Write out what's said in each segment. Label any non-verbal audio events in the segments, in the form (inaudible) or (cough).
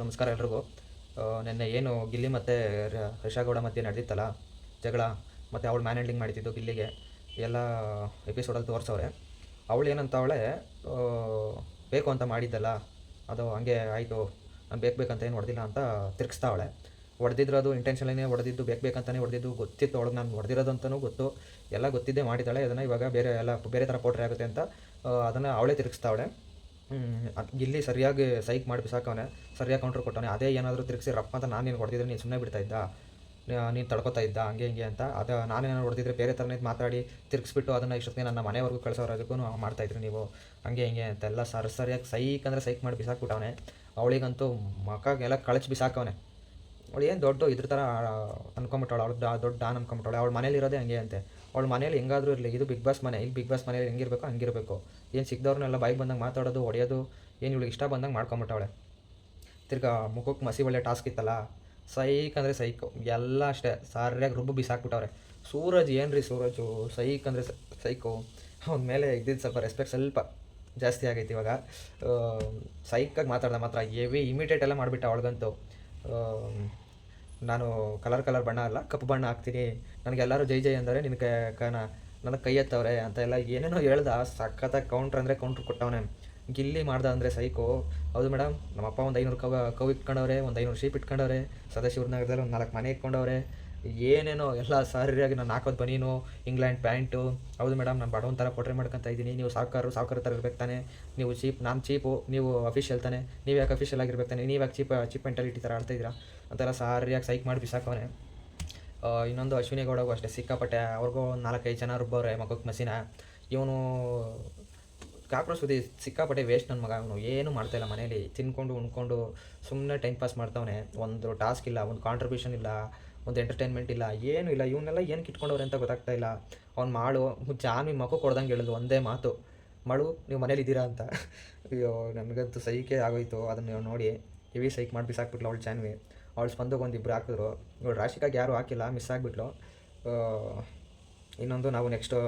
ನಮಸ್ಕಾರ ಎಲ್ರಿಗೂ. ನಿನ್ನೆ ಏನು ಗಿಲ್ಲಿ ಮತ್ತು ರಿಷಾಗೌಡ ಮಧ್ಯೆ ನಡೆದಿತ್ತಲ್ಲ, ಜಗಳ, ಮತ್ತು ಅವಳು ಮ್ಯಾನ್ ಹ್ಯಾಂಡ್ಲಿಂಗ್ ಮಾಡಿದ್ದು ಗಿಲ್ಲಿಗೆ, ಎಲ್ಲ ಎಪಿಸೋಡಲ್ಲಿ ತೋರಿಸವ್ರೆ. ಅವಳು ಏನಂತ ಅವಳೆ ಬೇಕು ಅಂತ ಮಾಡಿದ್ದಲ್ಲ, ಅದು ಹಂಗೆ ಆಯಿತು, ನಾನು ಬೇಕು ಬೇಕಂತ ಏನು ಹೊಡೆದಿಲ್ಲ ಅಂತ ತಿರ್ಗಿಸ್ತಾವಳೆ ಹೊಡೆದಿದ್ರು ಅದು ಇಂಟೆನ್ಷನ್ಲೇ ಹೊಡೆದಿದ್ದು, ಬೇಕು ಬೇಕಂತಲೇ ಹೊಡೆದಿದ್ದು, ಗೊತ್ತಿತ್ತು ಅವಳಿಗೆ ನಾನು ಹೊಡೆದಿರೋದು ಅಂತಲೂ ಗೊತ್ತು, ಎಲ್ಲ ಗೊತ್ತಿದ್ದೇ ಮಾಡಿದ್ದಾಳೆ, ಅದನ್ನು ಇವಾಗ ಬೇರೆ ಎಲ್ಲ, ಬೇರೆ ಥರ ಪೋಟ್ರೆ ಆಗುತ್ತೆ ಅಂತ ಅದನ್ನು ಅವಳೇ ತಿರುಗಿಸ್ತಾವಳೆ ಗಿಲ್ಲಿ ಸರಿಯಾಗಿ ಸೈಕ್ ಮಾಡಿ ಬಿಸಾಕವನೆ, ಸರಿಯಾಗಿ ಕೌಂಟ್ರ್ ಕೊಟ್ಟವನೆ, ಅದೇ ಏನಾದರೂ ತಿರುಗಿಸಿ, ರಪ್ಪ ಅಂತ ನಾನು ನೀನು ಹೊಡೆದಿದ್ರೆ ನೀನು ಸುಮ್ಮನೆ ಬಿಡ್ತಾ ಇದ್ದ? ನೀನು ತಡ್ಕೊತಾ ಇದ್ದ? ಹಂಗೆ, ಹಿಂಗೆ ಅಂತ. ಅದು ನಾನೇನಾದ್ರು ಹೊಡೆದಿದ್ರೆ ಬೇರೆ ಥರನೇ ಮಾತಾಡಿ ತಿರುಗಿಸ್ಬಿಟ್ಟು ಅದನ್ನು ಇಷ್ಟೊತ್ತಿಗೆ ನನ್ನ ಮನೆವರೆಗೂ ಕಳಿಸೋರದಕ್ಕೂ ಮಾಡ್ತಾಯಿದ್ರಿ ನೀವು. ಹಂಗೆ, ಹಿಂಗೆ ಅಂತೆಲ್ಲ ಸರ್ ಸರಿಯಾಗಿ ಸೈಕ್ ಅಂದರೆ ಸೈಕ್ ಮಾಡಿ ಬಿಸಾಕ್ಬಿಟ್ಟವನೆ. ಅವಳಿಗಂತೂ ಮಕಾಗೆಲ್ಲ ಕಳಚಿ ಬಿಸಾಕವನೆ. ಅವಳು ಏನು ದೊಡ್ಡ ಇದ್ರ ಥರ ಅನ್ಕೊಂಬಿಟ್ಟವಳು, ಅವಳು ದೊಡ್ಡ ಡಾನ್ ಅನ್ಕೊಂಬಿಟ್ಟವಳು ಅವಳು ಮನೇಲಿ ಇರೋದೇ ಹಂಗೆ ಅಂತೆ. ಅವಳ ಮನೇಲಿ ಹೆಂಗಾದರೂ ಇರಲಿ. ಇದು ಬಿಗ್ ಬಾಸ್ ಮನೆ. ಇಲ್ಲಿ ಬಿಗ್ ಬಾಸ್ ಮನೇಲಿ ಹೆಂಗಿರಬೇಕು, ಹಂಗಿರಬೇಕು. ಏನು ಸಿಗ್ದವ್ರನ್ನೆಲ್ಲ ಬಾಯಿಗೆ ಬಂದಂಗೆ ಮಾತಾಡೋದು, ಹೊಡೆಯೋದು, ಏನು ಇವಳಿಗೆ ಇಷ್ಟ ಬಂದಂಗೆ ಮಾಡ್ಕೊಂಬಿಟ್ಟವಳೆ. ತಿರ್ಗಾ ಮುಖಕ್ಕೆ ಮಸಿ ಒಳ್ಳೆ ಟಾಸ್ಕ್ ಇತ್ತಲ್ಲ, ಸೈಕ್ ಅಂದರೆ ಸೈಕು. ಎಲ್ಲ ಅಷ್ಟೇ. ಸಾರ್ಯಾಗಿ ರುಬ್ಬು ಬಿಸಾಕ್ಬಿಟ್ಟವ್ರೆ. ಸೂರಜ್ ಏನು ರೀ ಸೂರಜು? ಸೈಕ್ ಅಂದರೆ ಸೈಕು. ಅವನ ಮೇಲೆ ಇದ್ದಿದ್ದು ಸ್ವಲ್ಪ ರೆಸ್ಪೆಕ್ಟ್ ಸ್ವಲ್ಪ ಜಾಸ್ತಿ ಆಗೈತೆ ಇವಾಗ. ಸೈಕಾಗಿ ಮಾತಾಡ್ದೆ ಮಾತ್ರ. ಎವಿ ಇಮಿಡಿಯೇಟ್ ಎಲ್ಲ ಮಾಡಿಬಿಟ್ಟ ಅವಳಿಗಂತೂ. ನಾನು ಕಲರ್ ಕಲರ್ ಬಣ್ಣ ಅಲ್ಲ, ಕಪ್ಪು ಬಣ್ಣ ಹಾಕ್ತೀನಿ. ನನಗೆಲ್ಲರೂ ಜೈ ಜೈ ಅಂದರೆ ನಿನಗೆ ಕನ ನನ್ನ ಕೈ ಎತ್ತವ್ರೆ ಅಂತ ಎಲ್ಲ ಏನೇನೋ ಹೇಳ್ದ ಸಖತ್ತಾಗಿ ಕೌಂಟ್ರ್ ಅಂದರೆ ಕೌಂಟ್ರ್ ಕೊಟ್ಟವನೆ. ಗಿಲ್ಲಿ ಮಾಡ್ದ ಅಂದರೆ ಸೈಕೋ ಹೌದು ಮೇಡಮ್ ನಮ್ಮಪ್ಪ ಒಂದು ಐನೂರು ಕವ, ಕವ್ ಇಟ್ಕೊಂಡವ್ರೆ, ಒಂದು ಐನೂರು ಶೀಪ್ ಇಟ್ಕೊಂಡವ್ರೆ ಸದಾಶಿವ್ರ ನಗರದಲ್ಲಿ ಒಂದು ನಾಲ್ಕು ಮನೆ ಇಟ್ಕೊಂಡವ್ರೆ. ಏನೇನೋ ಎಲ್ಲ ಸರಿಯಾಗಿ ನಾನು ಹಾಕೋದು ಬನೀನು, ಇಂಗ್ಲೆಂಡ್ ಪ್ಯಾಂಟು. ಹೌದು ಮೇಡಮ್ ನಾನು ಬಡವನ ಥರ ಕೊಟ್ರೆ ಮಾಡ್ಕೊತ ಇದ್ದೀನಿ. ನೀವು ಸಾವುಕಾರು ಸಾವುಕಾರ ಥರ ಇರ್ಬೇಕು ತಾನೆ. ನೀವು ಚೀಪ್ ನಾನು ಚೀಪು ನೀವು ಅಫಿಷಿಯಲ್ ತಾನೆ. ನೀವು ಯಾಕೆ ಅಫಿಷಿಯಲ್ ಆಗಿರ್ಬೇಕು ತಾನೆ? ನೀವು ಯಾಕೆ ಚೀಪ್ ಚೀಪ್ ಮೆಂಟಾಲಿಟಿ ಥರ ಆಡ್ತಾ ಇದ್ದೀರಾ? ಅಂತೆಲ್ಲ ಸಾರಿಯಾಗಿ ಸೈಕ್ ಮಾಡಿ ಬಿಸಾಕವನೆ. ಇನ್ನೊಂದು ಅಶ್ವಿನಿ ಗೌಡಗೂ ಅಷ್ಟೇ ಸಿಕ್ಕಾಪಟ್ಟೆ. ಅವ್ರಿಗೂ ಒಂದು ನಾಲ್ಕೈದು ಜನ ರುಬ್ಬವ್ರೆ ಮಗಕ್ಕೆ ಮಸಿನ. ಇವನು ಕಾಕ್ರೋಚ್ ಸುದ್ದಿ ಸಿಕ್ಕಾಪಟ್ಟೆ ವೇಸ್ಟ್ ನನ್ನ ಮಗ. ಅವನು ಏನೂ ಮಾಡ್ತಾಯಿಲ್ಲ ಮನೇಲಿ. ತಿನ್ಕೊಂಡು, ಉಣ್ಕೊಂಡು ಸುಮ್ಮನೆ ಟೈಮ್ ಪಾಸ್ ಮಾಡ್ತಾವನೆ. ಒಂದು ಟಾಸ್ಕ್ ಇಲ್ಲ, ಒಂದು ಕಾಂಟ್ರಿಬ್ಯೂಷನ್ ಇಲ್ಲ. ಒಂದು ಎಂಟರ್ಟೈನ್ಮೆಂಟ್ ಇಲ್ಲ, ಏನೂ ಇಲ್ಲ ಇವನ್ನೆಲ್ಲ ಏನು ಕಿಟ್ಕೊಂಡವ್ರೆ ಅಂತ ಗೊತ್ತಾಗ್ತಾ ಇಲ್ಲ. ಅವ್ನು ಮಾಡು ಜಾನ್ವಿ ಮಗು ಕೊಡ್ದಂಗೆ ಹೇಳೋದು ಒಂದೇ ಮಾತು. ಮಾಡು ನೀವು ಮನೇಲಿ ಇದ್ದೀರಾ ಅಂತ. (laughs) ಅಯ್ಯೋ, ನನಗಂತೂ ಸೈಕೆ ಆಗೋಯ್ತು. ಅದನ್ನು ನೋಡಿ, ಹೆವಿ ಸೈಕ್ ಮಾಡಿ ಬಿಸಾಕ್ಬಿಟ್ಲು ಅವಳು ಜಾನ್ವಿ. ಅವಳು ಸ್ಪಂದಕ್ಕೆ ಒಂದು ಇಬ್ಬರು ಹಾಕಿದ್ರು. ಇವಳು ರಾಶಿಕಾಗಿ ಯಾರೂ ಹಾಕಿಲ್ಲ, ಮಿಸ್ ಆಗಿಬಿಟ್ಲು. ಇನ್ನೊಂದು ನಾವು ನೆಕ್ಸ್ಟು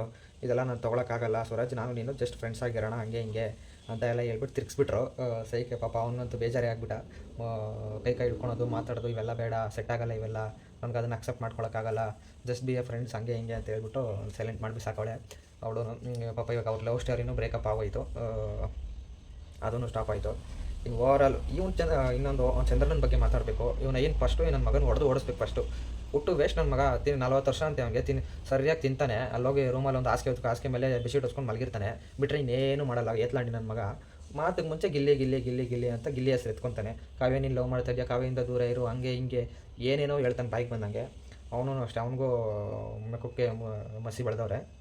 ಇದೆಲ್ಲ ನಾನು ತೊಗೊಳಕ್ಕಾಗಲ್ಲ. ಸ್ವರಾಜ್, ನಾನು, ನೀನು ಜಸ್ಟ್ ಫ್ರೆಂಡ್ಸ್ ಆಗಿರೋಣ ಹಂಗೆ ಹಿಂಗೆ ಅಂತ ಎಲ್ಲ ಹೇಳ್ಬಿಟ್ಟು ತಿರ್ಗಿಸ್ಬಿಟ್ರು. ಸೈಕೆ ಪಾಪ, ಅವನಂತೂ ಬೇಜಾರೇ ಆಗ್ಬಿಟ್ಟ. ಕೈ ಕೈ ಹಿಡ್ಕೊಳೋದು, ಮಾತಾಡೋದು, ಇವೆಲ್ಲ ಬೇಡ ಸೆಟ್ ಆಗಲ್ಲ ಇವೆಲ್ಲ. ನನಗೆ ಅದನ್ನು ಅಕ್ಸೆಪ್ಟ್ ಮಾಡ್ಕೊಳಕ್ಕಾಗಲ್ಲ. ಜಸ್ಟ್ ಬಿ ಎ ಫ್ರೆಂಡ್ಸ್ ಹಂಗೆ ಹಿಂಗೆ ಅಂತ ಹೇಳ್ಬಿಟ್ಟು ಸೈಲೆಂಟ್ ಮಾಡಿ ಸಾಕವಳೆ. ಅವಳು ಪಾಪ ಇವಾಗ ಅವ್ರ ಲವ್ ಸ್ಟೋರಿನೂ ಬ್ರೇಕಪ್ ಆಗೋಯ್ತು. ಅದೂ ಸ್ಟಾಪ್ ಆಯಿತು. ಈಗ ಓವರ್ ಆಲ್ ಇವನು ಚಂದ, ಇನ್ನೊಂದು ಚಂದ್ರನ ಬಗ್ಗೆ ಮಾತಾಡಬೇಕು. ಇವನ ಏನು ಫಸ್ಟು ನನ್ನ ಮಗನ ಹೊಡೆದು ಓಡಿಸ್ಬೇಕು ಫಸ್ಟು ಹುಟ್ಟು ವೇಸ್ಟ್ ನನ್ನ ಮಗ. ತಿನ್ ನಲ್ವತ್ತು ವರ್ಷ ಅಂತ ಅವನಿಗೆ. ತಿನ್, ಸರಿಯಾಗಿ ತಿಂತಾನೆ. ಅಲ್ಲೋಗಿ ರೂಮಲ್ಲಿ ಒಂದು ಹಾಸಿಗೆ ಹೊತ್ಕೊ, ಹಾಸಿಗೆ ಮೇಲೆ ಬೆಡ್ಶೀಟ್ ಹೊಚ್ಕೊಂಡು ಮಲಗಿರ್ತಾನೆ. ಬಿಟ್ಟರೆ ಇನ್ನೇನು ಮಾಡಲ್ಲ. ಏತ್ಲಾಂಡಿ ನನ್ನ ಮಗ. ಮಾತಿಗೆ ಮುಂಚೆ ಗಿಲ್ಲಿ ಗಿಲ್ಲಿ ಗಿಲ್ಲಿ ಗಿಲ್ಲಿ ಅಂತ ಗಿಲ್ಲಿ ಹೆಸರು ಎತ್ಕೊತಾನೆ. ಕಾವ್ಯ ಲವ್ ಮಾಡ್ತಾ ಇದೆಯಾ? ಕಾವ್ಯದಿಂದ ದೂರ ಇರು, ಹಂಗೆ, ಹಿಂಗೆ, ಏನೇನೋ ಹೇಳ್ತಾನೆ ಬಾಯಿಗೆ ಬಂದಂಗೆ. ಅವನು ಅಷ್ಟೇ, ಅವನಿಗೂ ಮುಖಕ್ಕೆ ಮ- ಮಸಿ ಬೆಳೆದವ್ರೆ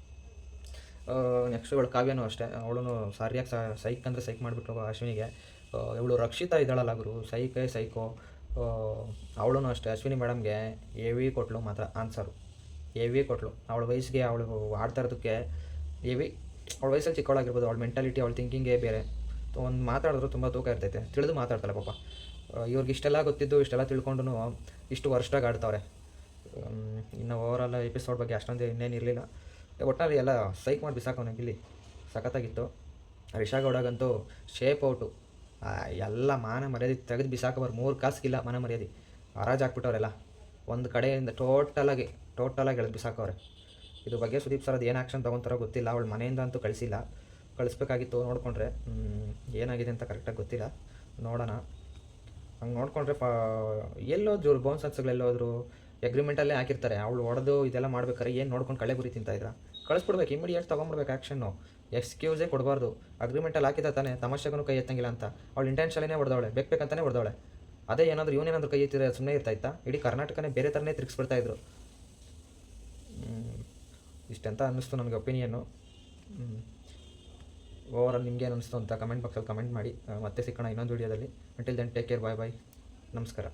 ನೆಕ್ಸ್ಟ್ ಇವಳು ಕಾವ್ಯನೂ ಅಷ್ಟೇ. ಅವಳು ಸರಿಯಾಗಿ ಸೈಕ್ ಅಂದರೆ ಸೈಕ್ ಮಾಡಿಬಿಟ್ಟು ಅಶ್ವಿನಿಗೆ. ಇವಳು ರಕ್ಷಿತಾ ಇದ್ದಾಳಲ್ಲ ಗುರು, ಸೈಕೇ ಸೈಕೋ. ಅವಳು ಅಷ್ಟೇ, ಅಶ್ವಿನಿ ಮೇಡಮ್ಗೆ ಎವಿ ಕೊಟ್ಲು ಮಾತ್ರ ಆನ್ಸರು ಎವಿ ಕೊಟ್ಲು. ಅವಳ ವಯಸ್ಸಿಗೆ, ಅವಳು ಆಡ್ತಾ ಇರೋದಕ್ಕೆ ಎವಿ ಅವಳ ವಯಸ್ಸಲ್ಲಿ ಚಿಕ್ಕವಳಾಗಿರ್ಬೋದು, ಅವಳ ಮೆಂಟಾಲಿಟಿ ಅವಳ ಥಿಂಕಿಂಗೇ ಬೇರೆ. ಒಂದು ಮಾತಾಡಿದ್ರು ತುಂಬ ತೂಕ ಇರ್ತೈತೆ. ತಿಳಿದು ಮಾತಾಡ್ತಾರೆ ಪಾಪ. ಇವ್ರಿಗೆ ಇಷ್ಟೆಲ್ಲ ಗೊತ್ತಿದ್ದು, ಇಷ್ಟೆಲ್ಲ ತಿಳ್ಕೊಂಡು ಇಷ್ಟು ವರ್ಷದಾಗ ಆಡ್ತಾವ್ರೆ. ಇನ್ನು ಓವರಾಲ್ ಎಪಿಸೋಡ್ ಬಗ್ಗೆ ಅಷ್ಟೊಂದು ಇನ್ನೇನು ಇರಲಿಲ್ಲ. ಒಟ್ಟಾರೆ ಎಲ್ಲ ಸೈಕ್ ಮಾಡಿ ಬಿಸಾಕವನ ಇಲ್ಲಿ. ಸಖತ್ತಾಗಿತ್ತು. ರಿಷಾಗೌಡಗಂತೂ ಶೇಪ್ ಔಟು ಎಲ್ಲ ಮಾನ ಮರ್ಯಾದೆ ತೆಗೆದು ಬಿಸಾಕೋಬಾರ್ದು ಮೂರು ಕಾಸಿಗಿಲ್ಲ ಮಾನ ಮರ್ಯಾದೆ. ಹರಾಜ್ ಹಾಕ್ಬಿಟ್ಟವ್ರೆಲ್ಲ ಒಂದು ಕಡೆಯಿಂದ ಟೋಟಲಾಗಿ ಟೋಟಲಾಗಿ ಎಳೆದು ಬಿಸಾಕವ್ರೆ ಇದು ಬಗ್ಗೆ ಸುದೀಪ್ ಸರ್ ಅದು ಏನು ಆ್ಯಕ್ಷನ್ ತೊಗೊತಾರೋ ಗೊತ್ತಿಲ್ಲ. ಅವಳು ಮನೆಯಿಂದ ಅಂತೂ ಕಳಿಸಿಲ್ಲ. ಕಳಿಸ್ಬೇಕಾಗಿತ್ತು ನೋಡಿಕೊಂಡ್ರೆ. ಏನಾಗಿದೆ ಅಂತ ಕರೆಕ್ಟಾಗಿ ಗೊತ್ತಿಲ್ಲ. ನೋಡೋಣ. ಹಂಗೆ ನೋಡಿಕೊಂಡ್ರೆ ಫಾ, ಎಲ್ಲೋದ್ರು ಬೋನ್ಸ್ ಎಲ್ಲೋದ್ರು ಅಗ್ರಿಮೆಂಟಲ್ಲೇ ಹಾಕಿರ್ತಾರೆ. ಅವಳು ಹೊಡೆದು ಇದೆಲ್ಲ ಮಾಡ್ಬೇಕಾರೆ ಏನು ನೋಡ್ಕೊಂಡು ಕಳೆ ಗುರಿ ತಿಂತಾ ಇದ್ರ ಕಳಿಸ್ಬಿಡ್ಬೇಕು ಇಮಿಡಿಯೇಟ್ ತೊಗೊಂಡ್ಬಿಡ್ಬೇಕು ಆ್ಯಕ್ಷನ್ನು ಎಕ್ಸ್ಕ್ಯೂಸೇ ಕೊಡಬಾರ್ದು. ಅಗ್ರಿಮೆಂಟಲ್ಲಿ ಹಾಕಿದ ತಾನೆ ತಮಾಷೆಗೂ ಕೈ ಎತ್ತಂಗಿಲ್ಲ ಅಂತ. ಅವಳು ಇಂಟೆನ್ಷನ್ನೇ ಹೊಡೆದವಳೆ ಬೇಕು ಬೇಕಂತಾನೆ ಹೊಡೆದವಳೆ. ಅದೇ ಏನಾದರೂ ಇವನೇನಾದರೂ ಕೈ ಎತ್ತಿದ್ರೆ ಸುಮ್ಮನೆ ಇರ್ತಾಯಿತ್ತಾ ಇಡೀ ಕರ್ನಾಟಕನೇ ಬೇರೆ ಥರನೇ ತಿರುಗಿಸ್ಬಿಡ್ತಾಯಿದ್ರು. ಇಷ್ಟಂತ ಅನ್ನಿಸ್ತು ನನಗೆ ಒಪಿನಿಯನ್ನು ಓವರಾಲ್ ನಿಮಗೆ ಅನಿಸ್ತು ಅಂತ ಕಮೆಂಟ್ ಬಾಕ್ಸಲ್ಲಿ ಕಮೆಂಟ್ ಮಾಡಿ. ಮತ್ತೆ ಸಿಕ್ಕೋಣ ಇನ್ನೊಂದು ವೀಡಿಯೋದಲ್ಲಿ until then take care bye bye ನಮಸ್ಕಾರ.